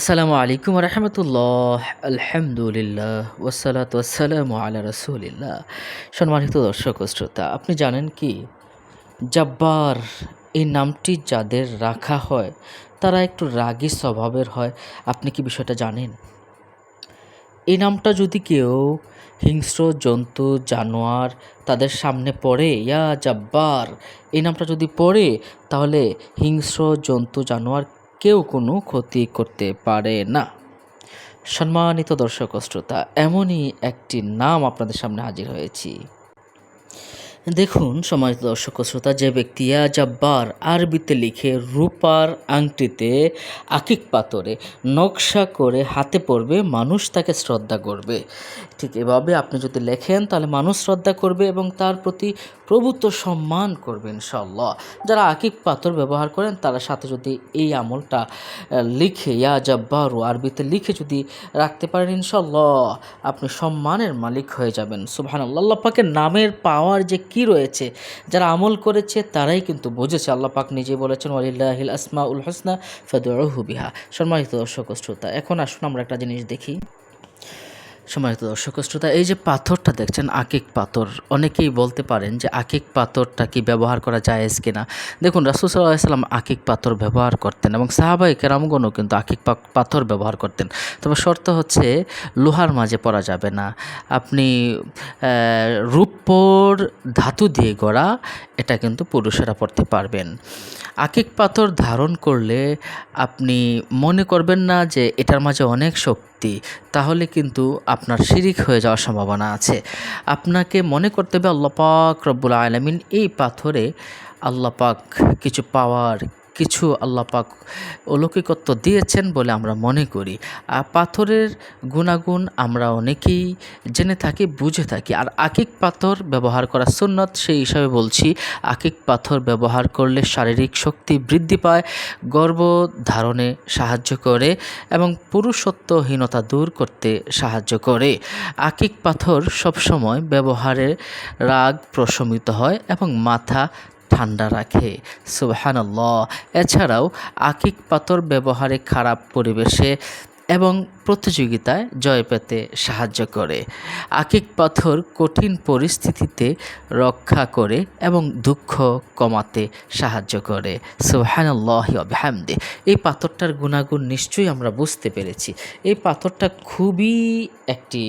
আসসালামু আলাইকুম রহমতুল্লাহ। আলহামদুলিল্লাহ ওসালাত ওয়াসালাম আলা রসুলিল্লাহ। সম্মানিত দর্শক শ্রোতা, আপনি জানেন কি? জব্বার এই নামটি যাদের রাখা হয়, তারা একটু রাগী স্বভাবের হয়। আপনি কি বিষয়টা জানেন? এই নামটা যদি কেউ হিংস্র, জন্তু, জানোয়ার তাদের সামনে পড়ে, ইয়া জব্বার, এই নামটা যদি পড়ে, তাহলে হিংস্র, জন্তু, জানোয়ার কেউ কোনো ক্ষতি করতে পারে না। সম্মানিত দর্শক শ্রোতা, এমনই একটি নাম আপনাদের সামনে হাজির হয়েছি। দেখুন সমাজ দর্শক শ্রোতা, যে ব্যক্তি ইয়া জাব্বার আরবিতে লিখে রূপার আংটিতে আকিক পাথরে নকশা করে হাতে পড়বে, মানুষ তাকে শ্রদ্ধা করবে। ঠিক এভাবে আপনি যদি লেখেন, তাহলে মানুষ শ্রদ্ধা করবে এবং তার প্রতি প্রভুত্ব সম্মান করবে ইনশাল্লাহ যারা আকিক পাথর ব্যবহার করেন, তারা সাথে যদি এই আমলটা লিখে ইয়া জাব্বারু আরবিতে লিখে যদি রাখতে পারেন ইনশাল্লাহ আপনি সম্মানের মালিক হয়ে যাবেন। সুবহান আল্লাহ পাকের নামের পাওয়ার যে কি রয়েছে? যারা আমল করেছে, তারাই কিন্তু বুঝেছে। আল্লাহ পাক নিজে বলেছেন, ওয়ালিল্লাহিল আসমা উল হাসনা ফদুহু বিহা। সম্মানিত দর্শক শ্রোতা, এখন আসুন আমরা একটা জিনিস দেখি। সম্মানিত দর্শক শ্রোতা, এই যে পাথরটা দেখছেন, আকিক পাথর, অনেকেই বলতে পারেন যে আকিক পাথরটা কি ব্যবহার করা জায়েজ কিনা। দেখুন, রাসুল সাল্লাহ সাল্লাম আকিক পাথর ব্যবহার করতেন এবং সাহাবাই কেরামগণও কিন্তু আকিক পাথর ব্যবহার করতেন। তবে শর্ত হচ্ছে, লোহার মাঝে পরা যাবে না। আপনি রূপোর ধাতু দিয়ে গড়া, এটা কিন্তু পুরুষেরা পড়তে পারবেন। আকিক পাথর ধারণ করলে আপনি মনে করবেন না যে এটার মাঝে অনেক শক্তি তাহলে কিন্তু আপনার শিরিক হয়ে যাওয়ার সম্ভাবনা আছে। আপনাকে মনে করতে হবে আল্লাপাক রব্বুল আলমিন এই পাথরে আল্লাপাক কিছু পাওয়ার কিছু আল্লাহ পাক অলৌকিকত্ব দিয়েছেন বলে আমরা মনে করি। আর পাথরের গুণাগুণ আমরা অনেকেই জেনে থাকি, বুঝে থাকি। আর আকিক পাথর ব্যবহার করা সুন্নত, সেই হিসাবে বলছি, আকিক পাথর ব্যবহার করলে শারীরিক শক্তি বৃদ্ধি পায় গর্ভ ধারণে সাহায্য করে এবং পুরুষত্বহীনতা দূর করতে সাহায্য করে। আকিক পাথর সবসময় ব্যবহারের রাগ প্রশমিত হয় এবং মাথা ঠান্ডা রাখে। সুবহানাল্লাহ। এছাড়াও আকিক পাথর ব্যবহারে খারাপ পরিবেশে এবং প্রতিযোগিতায় জয় পেতে সাহায্য করে। আকিক পাথর কঠিন পরিস্থিতিতে রক্ষা করে এবং দুঃখ কমাতে সাহায্য করে। বিহামদি এই পাথরটার গুণাগুণ নিশ্চয়ই আমরা বুঝতে পেরেছি। এই পাথরটা খুবই একটি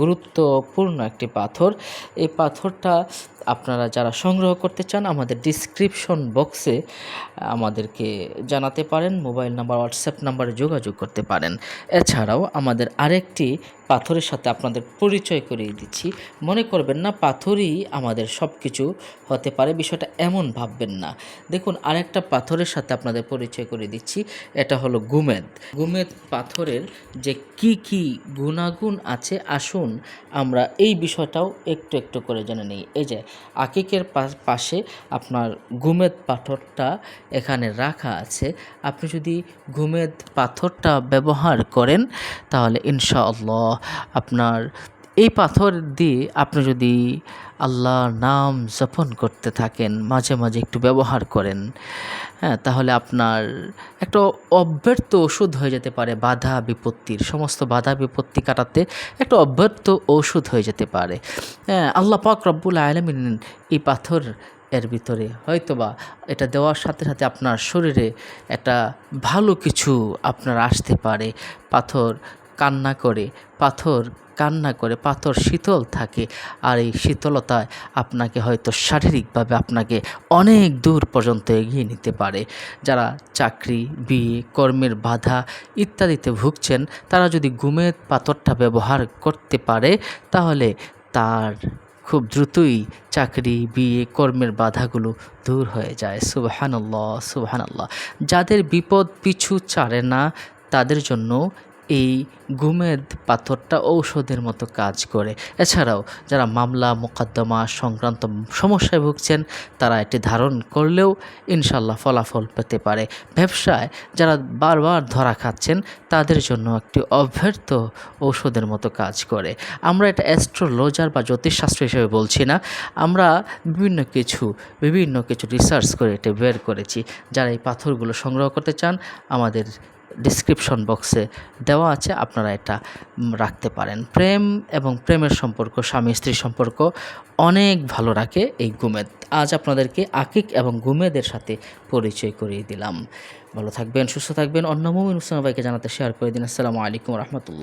গুরুত্বপূর্ণ একটি পাথর। এই পাথরটা আপনারা যারা সংগ্রহ করতে চান, আমাদের ডিসক্রিপশন বক্সে আমাদেরকে জানাতে পারেন মোবাইল নাম্বার হোয়াটসঅ্যাপ নাম্বারে যোগাযোগ করতে পারেন। এছাড়াও আমাদের আরেকটি পাথরের সাথে আপনাদের পরিচয় করিয়ে দিচ্ছি। মনে করবেন না, পাথরই আমাদের সব কিছু হতে পারে, বিষয়টা এমন ভাববেন না। দেখুন, আরেকটা পাথরের সাথে আপনাদের পরিচয় করে দিচ্ছি, এটা হলো গুমেদ। গুমেদ পাথরের যে কি কি গুণাগুণ আছে, আসুন আমরা এই বিষয়টাও একটু একটু করে জেনে নিই। এই যে আকিকের পাশে আপনার গুমেদ পাথরটা এখানে রাখা আছে। আপনি যদি গুমেদ পাথরটা ব্যবহার করেন, তাহলে ইনশাআল্লাহ আপনার এই পাথর দিয়ে আপনি যদি আল্লাহর নাম জপন করতে থাকেন, মাঝে মাঝে একটু ব্যবহার করেন হ্যাঁ তাহলে আপনার একটা অব্যর্থ ওষুধ হয়ে যেতে পারে, বাধা বিপত্তির, সমস্ত বাধা বিপত্তি কাটাতে একটা অব্যর্থ ওষুধ হয়ে যেতে পারে। হ্যাঁ আল্লাহ পাক রব্বুল আলমিন এই পাথর এর ভিতরে হয়তোবা এটা দেওয়ার সাথে সাথে আপনার শরীরে একটা ভালো কিছু আপনার আসতে পারে। পাথর কান্না করে, পাথর কান্না করে পাথর শীতল থাকে আর এই শীতলতায় আপনাকে হয়তো শারীরিকভাবে আপনাকে অনেক দূর পর্যন্ত এগিয়ে নিতে পারে। যারা চাকরি, বিয়ে, কর্মের বাধা ইত্যাদিতে ভুগছেন, তারা যদি গুমের পাথরটা ব্যবহার করতে পারে, তাহলে তার খুব দ্রুতই চাকরি, বিয়ে, কর্মের বাধাগুলো দূর হয়ে যায়। সুবহানাল্লাহ সুবহানাল্লাহ। যাদের বিপদ পিছু ছাড়ে না, তাদের জন্য এই গুমেদ পাথরটা ঔষধের মতো কাজ করে। এছাড়াও যারা মামলা, মোকদ্দমা সংক্রান্ত সমস্যায় ভুগছেন, তারা এটি ধারণ করলেও ইনশাল্লাহ ফলাফল পেতে পারে। ব্যবসায় যারা বারবার ধরা খাচ্ছেন, তাদের জন্য একটি অব্যর্থ ঔষধের মতো কাজ করে। আমরা এটা অ্যাস্ট্রোলজার বা জ্যোতিষশাস্ত্র হিসেবে বলছি না। আমরা বিভিন্ন কিছু বিভিন্ন কিছু রিসার্চ করে এটা বের করেছি। যারা এই পাথরগুলো সংগ্রহ করতে চান, আমাদের ডিসক্রিপশন বক্সে দেওয়া আছে, আপনারা এটা রাখতে পারেন। প্রেম এবং প্রেমের সম্পর্ক, স্বামী স্ত্রী সম্পর্ক অনেক ভালো রাখে এই গুমেদ। আজ আপনাদেরকে আকিক এবং গুমেদের সাথে পরিচয় করিয়ে দিলাম। ভালো থাকবেন, সুস্থ থাকবেন। অন্য মুমিন ভাইকে জানাতে শেয়ার করে দিন। আসসালামু আলাইকুম রহমতুল্লাহ।